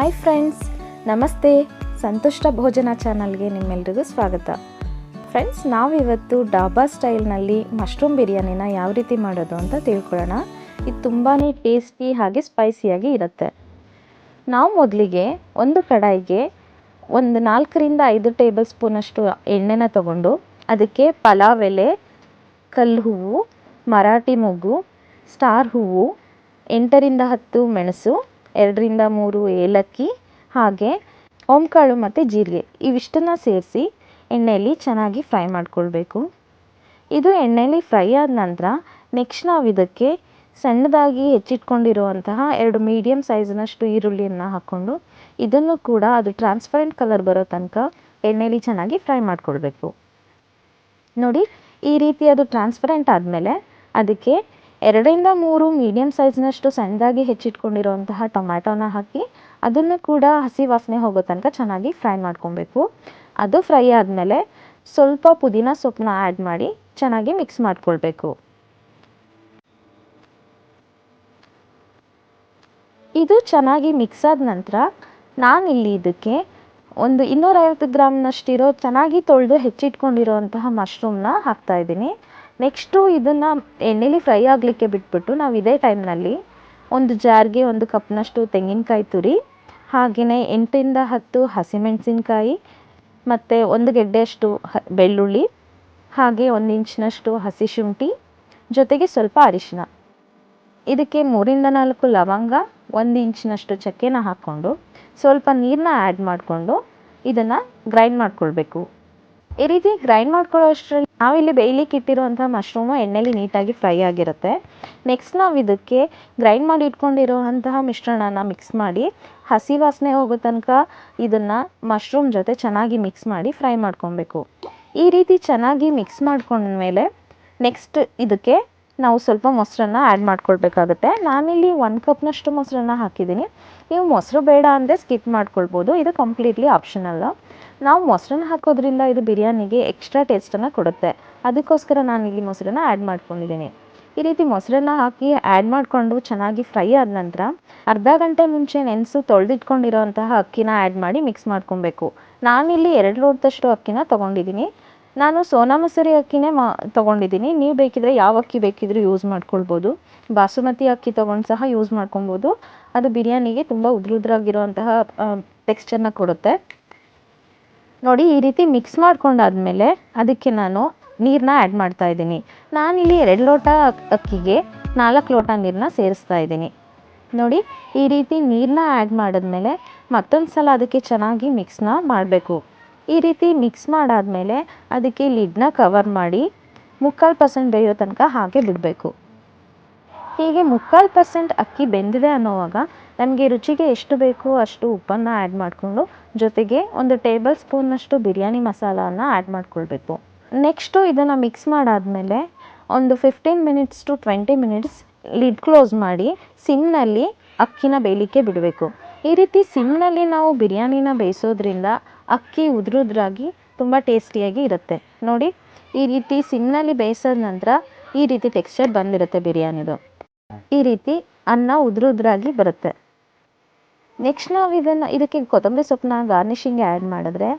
Hi friends ನಮಸ್ತೆ. ಸಂತುಷ್ಟ ಭೋಜನ ಚಾನಲ್ಗೆ ನಿಮ್ಮೆಲ್ರಿಗೂ ಸ್ವಾಗತ. ಫ್ರೆಂಡ್ಸ್ ನಾವಿವತ್ತು ಡಾಬಾ ಸ್ಟೈಲ್ನಲ್ಲಿ ಮಶ್ರೂಮ್ ಬಿರಿಯಾನಿನ ಯಾವ ರೀತಿ ಮಾಡೋದು ಅಂತ ತಿಳ್ಕೊಳ್ಳೋಣ. ಇದು ತುಂಬಾ ಟೇಸ್ಟಿ ಹಾಗೆ ಸ್ಪೈಸಿಯಾಗಿ ಇರುತ್ತೆ. ನಾವು ಮೊದಲಿಗೆ ಒಂದು ಕಡಾಯಿಗೆ ಒಂದು ನಾಲ್ಕರಿಂದ ಐದು ಟೇಬಲ್ ಸ್ಪೂನಷ್ಟು ಎಣ್ಣೆನ ತಗೊಂಡು ಅದಕ್ಕೆ ಪಲಾವ್ ಎಲೆ, ಕಲ್ಲು ಹೂವು, ಮರಾಠಿ ಮೊಗ್ಗು, ಸ್ಟಾರ್ ಹೂವು, ಎಂಟರಿಂದ ಹತ್ತು ಮೆಣಸು ಎರಡರಿಂದ ಮೂರು ಏಲಕ್ಕಿ, ಹಾಗೆ ಓಂಕಾಳು ಮತ್ತು ಜೀರಿಗೆ. ಇವಿಷ್ಟನ್ನು ಸೇರಿಸಿ ಎಣ್ಣೆಯಲ್ಲಿ ಚೆನ್ನಾಗಿ ಫ್ರೈ ಮಾಡ್ಕೊಳ್ಬೇಕು. ಇದು ಎಣ್ಣೆಯಲ್ಲಿ ಫ್ರೈ ಆದ ನಂತರ ನೆಕ್ಸ್ಟ್ ನಾವು ಇದಕ್ಕೆ ಸಣ್ಣದಾಗಿ ಹೆಚ್ಚಿಟ್ಕೊಂಡಿರುವಂತಹ ಎರಡು ಮೀಡಿಯಮ್ ಸೈಜ್ನಷ್ಟು ಈರುಳ್ಳಿಯನ್ನು ಹಾಕ್ಕೊಂಡು ಇದನ್ನು ಕೂಡ ಅದು ಟ್ರಾನ್ಸ್ಪರೆಂಟ್ ಕಲರ್ ಬರೋ ತನಕ ಎಣ್ಣೆಯಲ್ಲಿ ಚೆನ್ನಾಗಿ ಫ್ರೈ ಮಾಡಿಕೊಳ್ಬೇಕು. ನೋಡಿ, ಈ ರೀತಿ ಅದು ಟ್ರಾನ್ಸ್ಪರೆಂಟ್ ಆದಮೇಲೆ ಅದಕ್ಕೆ ಎರಡರಿಂದ ಮೂರು ಮೀಡಿಯಮ್ ಸೈಜ್ನಷ್ಟು ಸಣ್ಣದಾಗಿ ಹೆಚ್ಚಿಟ್ಕೊಂಡಿರುವಂತಹ ಟೊಮ್ಯಾಟೋನ ಹಾಕಿ ಅದನ್ನು ಕೂಡ ಹಸಿ ವಾಸನೆ ಹೋಗೋ ತನಕ ಚೆನ್ನಾಗಿ ಫ್ರೈ ಮಾಡ್ಕೊಬೇಕು. ಅದು ಫ್ರೈ ಆದಮೇಲೆ ಸ್ವಲ್ಪ ಪುದೀನ ಸೊಪ್ಪನ್ನ ಆ್ಯಡ್ ಮಾಡಿ ಚೆನ್ನಾಗಿ ಮಿಕ್ಸ್ ಮಾಡ್ಕೊಳ್ಬೇಕು. ಇದು ಚೆನ್ನಾಗಿ ಮಿಕ್ಸ್ ಆದ ನಂತರ ನಾನು ಇಲ್ಲಿ ಇದಕ್ಕೆ ಒಂದು ಇನ್ನೂರೈವತ್ತು ಗ್ರಾಮ್ನಷ್ಟಿರೋ ಚೆನ್ನಾಗಿ ತೊಳೆದು ಹೆಚ್ಚಿಟ್ಕೊಂಡಿರೋಂತಹ ಮಶ್ರೂಮ್ನ ಹಾಕ್ತಾಯಿದ್ದೀನಿ ನೆಕ್ಸ್ಟು ಇದನ್ನು ಎಣ್ಣೆಲಿ ಫ್ರೈ ಆಗಲಿಕ್ಕೆ ಬಿಟ್ಬಿಟ್ಟು ನಾವು ಇದೇ ಟೈಮ್ನಲ್ಲಿ ಒಂದು ಜಾರ್ಗೆ ಒಂದು ಕಪ್ನಷ್ಟು ತೆಂಗಿನಕಾಯಿ ತುರಿ ಹಾಗೆಯೇ ಎಂಟರಿಂದ ಹತ್ತು ಹಸಿಮೆಣಸಿನ್ಕಾಯಿ, ಮತ್ತು ಒಂದು ಗೆಡ್ಡೆಯಷ್ಟು ಹ, ಬೆಳ್ಳುಳ್ಳಿ, ಹಾಗೆ ಒಂದು ಇಂಚಿನಷ್ಟು ಹಸಿ ಶುಂಠಿ, ಜೊತೆಗೆ ಸ್ವಲ್ಪ ಅರಿಶಿನ ಇದಕ್ಕೆ ಮೂರಿಂದ ನಾಲ್ಕು ಲವಂಗ, ಒಂದು ಇಂಚಿನಷ್ಟು ಚಕ್ಕೆನ ಹಾಕ್ಕೊಂಡು ಸ್ವಲ್ಪ ನೀರನ್ನ ಆ್ಯಡ್ ಮಾಡಿಕೊಂಡು ಇದನ್ನು ಗ್ರೈಂಡ್ ಮಾಡ್ಕೊಳ್ಬೇಕು. ಈ ರೀತಿ ಗ್ರೈಂಡ್ ಮಾಡ್ಕೊಳ್ಳೋ ಅಷ್ಟರಲ್ಲಿ ನಾವಿಲ್ಲಿ ಬೇಯ್ಲಿಕ್ಕೆ ಇಟ್ಟಿರುವಂಥ ಮಶ್ರೂಮು ಎಣ್ಣೆಲಿ ನೀಟಾಗಿ ಫ್ರೈ ಆಗಿರುತ್ತೆ. ನೆಕ್ಸ್ಟ್ ನಾವು ಇದಕ್ಕೆ ಗ್ರೈಂಡ್ ಮಾಡಿ ಇಟ್ಕೊಂಡಿರುವಂತಹ ಮಿಶ್ರಣನ ಮಿಕ್ಸ್ ಮಾಡಿ ಹಸಿ ವಾಸನೆ ಹೋಗೋ ತನಕ ಇದನ್ನು ಮಶ್ರೂಮ್ ಜೊತೆ ಚೆನ್ನಾಗಿ ಮಿಕ್ಸ್ ಮಾಡಿ ಫ್ರೈ ಮಾಡ್ಕೊಬೇಕು. ಈ ರೀತಿ ಚೆನ್ನಾಗಿ ಮಿಕ್ಸ್ ಮಾಡ್ಕೊಂಡ್ಮೇಲೆ ನೆಕ್ಸ್ಟ್ ಇದಕ್ಕೆ ನಾವು ಸ್ವಲ್ಪ ಮೊಸರನ್ನ ಆ್ಯಡ್ ಮಾಡ್ಕೊಳ್ಬೇಕಾಗುತ್ತೆ. ನಾನಿಲ್ಲಿ ಒಂದು ಕಪ್ನಷ್ಟು ಮೊಸರನ್ನ ಹಾಕಿದ್ದೀನಿ. ನೀವು ಮೊಸರು ಬೇಡ ಅಂದರೆ ಸ್ಕಿಪ್ ಮಾಡ್ಕೊಳ್ಬೋದು. ಇದು ಕಂಪ್ಲೀಟ್ಲಿ ಆಪ್ಷನಲ್ಲ ನಾವು ಮೊಸರನ್ನ ಹಾಕೋದ್ರಿಂದ ಇದು ಬಿರಿಯಾನಿಗೆ ಎಕ್ಸ್ಟ್ರಾ ಟೇಸ್ಟನ್ನು ಕೊಡುತ್ತೆ. ಅದಕ್ಕೋಸ್ಕರ ನಾನಿಲ್ಲಿ ಮೊಸರನ್ನ ಆ್ಯಡ್ ಮಾಡ್ಕೊಂಡಿದ್ದೀನಿ. ಈ ರೀತಿ ಮೊಸರನ್ನ ಹಾಕಿ ಆ್ಯಡ್ ಮಾಡಿಕೊಂಡು ಚೆನ್ನಾಗಿ ಫ್ರೈ ಆದ ನಂತರ ಅರ್ಧ ಗಂಟೆ ಮುಂಚೆ ನೆನೆಸು ತೊಳೆದಿಟ್ಕೊಂಡಿರೋಂತಹ ಅಕ್ಕಿನ ಆ್ಯಡ್ ಮಾಡಿ ಮಿಕ್ಸ್ ಮಾಡ್ಕೊಬೇಕು. ನಾನಿಲ್ಲಿ ಎರಡು ಲೋಟದಷ್ಟು ಅಕ್ಕಿನ ತೊಗೊಂಡಿದ್ದೀನಿ. ನಾನು ಸೋನಾ ಮಸೂರಿ ಅಕ್ಕಿನೇ ಮಾ, ತೊಗೊಂಡಿದ್ದೀನಿ. ನೀವು ಬೇಕಿದ್ದರೆ ಯಾವ ಅಕ್ಕಿ ಬೇಕಿದ್ದರೂ ಯೂಸ್ ಮಾಡ್ಕೊಳ್ಬೋದು. ಬಾಸುಮತಿ ಅಕ್ಕಿ ತೊಗೊಂಡು ಸಹ ಯೂಸ್ ಮಾಡ್ಕೊಬೋದು ಅದು ಬಿರಿಯಾನಿಗೆ ತುಂಬ ಉದ್ರುದ್ರಾಗಿರುವಂತಹ ಟೆಕ್ಸ್ಚರ್ನ ಕೊಡುತ್ತೆ. ನೋಡಿ, ಈ ರೀತಿ ಮಿಕ್ಸ್ ಮಾಡ್ಕೊಂಡಾದ್ಮೇಲೆ ಅದಕ್ಕೆ ನಾನು ನೀರನ್ನ ಆ್ಯಡ್ ಮಾಡ್ತಾ ಇದ್ದೀನಿ. ನಾನಿಲ್ಲಿ ಎರಡು ಲೋಟ ಅಕ್ಕಿಗೆ ನಾಲ್ಕು ಲೋಟ ನೀರನ್ನ ಸೇರಿಸ್ತಾ ಇದ್ದೀನಿ. ನೋಡಿ, ಈ ರೀತಿ ನೀರನ್ನ ಆ್ಯಡ್ ಮಾಡಿದ್ಮೇಲೆ ಮತ್ತೊಂದು ಸಲ ಅದಕ್ಕೆ ಚೆನ್ನಾಗಿ ಮಿಕ್ಸ್ನ ಮಾಡಬೇಕು. ಈ ರೀತಿ ಮಿಕ್ಸ್ ಮಾಡಾದಮೇಲೆ ಅದಕ್ಕೆ ಲಿಡ್ನ ಕವರ್ ಮಾಡಿ ಮುಕ್ಕಾಲು ಪರ್ಸೆಂಟ್ ಬೇಯೋ ತನಕ ಹಾಗೆ ಬಿಡಬೇಕು. ಹೀಗೆ ಮುಕ್ಕಾಲು ಪರ್ಸೆಂಟ್ ಅಕ್ಕಿ ಬೆಂದಿದೆ ಅನ್ನೋವಾಗ ನಮಗೆ ರುಚಿಗೆ ಎಷ್ಟು ಬೇಕೋ ಅಷ್ಟು ಉಪ್ಪನ್ನು ಆ್ಯಡ್ ಮಾಡಿಕೊಂಡು ಜೊತೆಗೆ ಒಂದು ಟೇಬಲ್ ಸ್ಪೂನ್ನಷ್ಟು ಬಿರಿಯಾನಿ ಮಸಾಲಾನ ಆ್ಯಡ್ ಮಾಡ್ಕೊಳ್ಬೇಕು. ನೆಕ್ಸ್ಟು ಇದನ್ನು ಮಿಕ್ಸ್ ಮಾಡಾದಮೇಲೆ ಒಂದು fifteen minutes to twenty minutes lid close ಮಾಡಿ ಸಿಮ್ನಲ್ಲಿ ಅಕ್ಕಿನ ಬೇಯಲಿಕ್ಕೆ ಬಿಡಬೇಕು. ಈ ರೀತಿ ಸಿಮ್ನಲ್ಲಿ ನಾವು ಬಿರಿಯಾನಿನ ಬೇಯಿಸೋದ್ರಿಂದ ಅಕ್ಕಿ ಉದುರುದ್ರಾಗಿ ತುಂಬ ಟೇಸ್ಟಿಯಾಗಿ ಇರುತ್ತೆ. ನೋಡಿ, ಈ ರೀತಿ ಸಿಮ್ನಲ್ಲಿ ಬೇಯಿಸಿದ ನಂತರ ಈ ರೀತಿ ಟೆಕ್ಸ್ಚರ್ ಬಂದಿರುತ್ತೆ ಬಿರಿಯಾನಿದು. ಈ ರೀತಿ ಅನ್ನ ಉದುರುದ್ರಾಗಿ ಬರುತ್ತೆ. ನೆಕ್ಸ್ಟ್ ನಾವು ಇದನ್ನು, ಇದಕ್ಕೆ ಕೊತ್ತಂಬರಿ ಸೊಪ್ಪನ್ನ ಗಾರ್ನಿಷಿಂಗ್ ಆ್ಯಡ್ ಮಾಡಿದ್ರೆ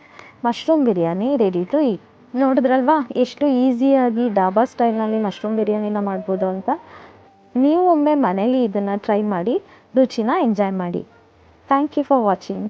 ಮಶ್ರೂಮ್ ಬಿರಿಯಾನಿ ರೆಡಿ ಟು ಈ ನೋಡಿದ್ರಲ್ವಾ? ಎಷ್ಟು ಈಸಿಯಾಗಿ ಡಾಬಾ ಸ್ಟೈಲ್ನಲ್ಲಿ ಮಶ್ರೂಮ್ ಬಿರಿಯಾನಿನ ಮಾಡ್ಬೋದು ಅಂತ. ನೀವು ಒಮ್ಮೆ ಮನೇಲಿ ಇದನ್ನು ಟ್ರೈ ಮಾಡಿ, ರುಚಿನ ಎಂಜಾಯ್ ಮಾಡಿ. Thank you for watching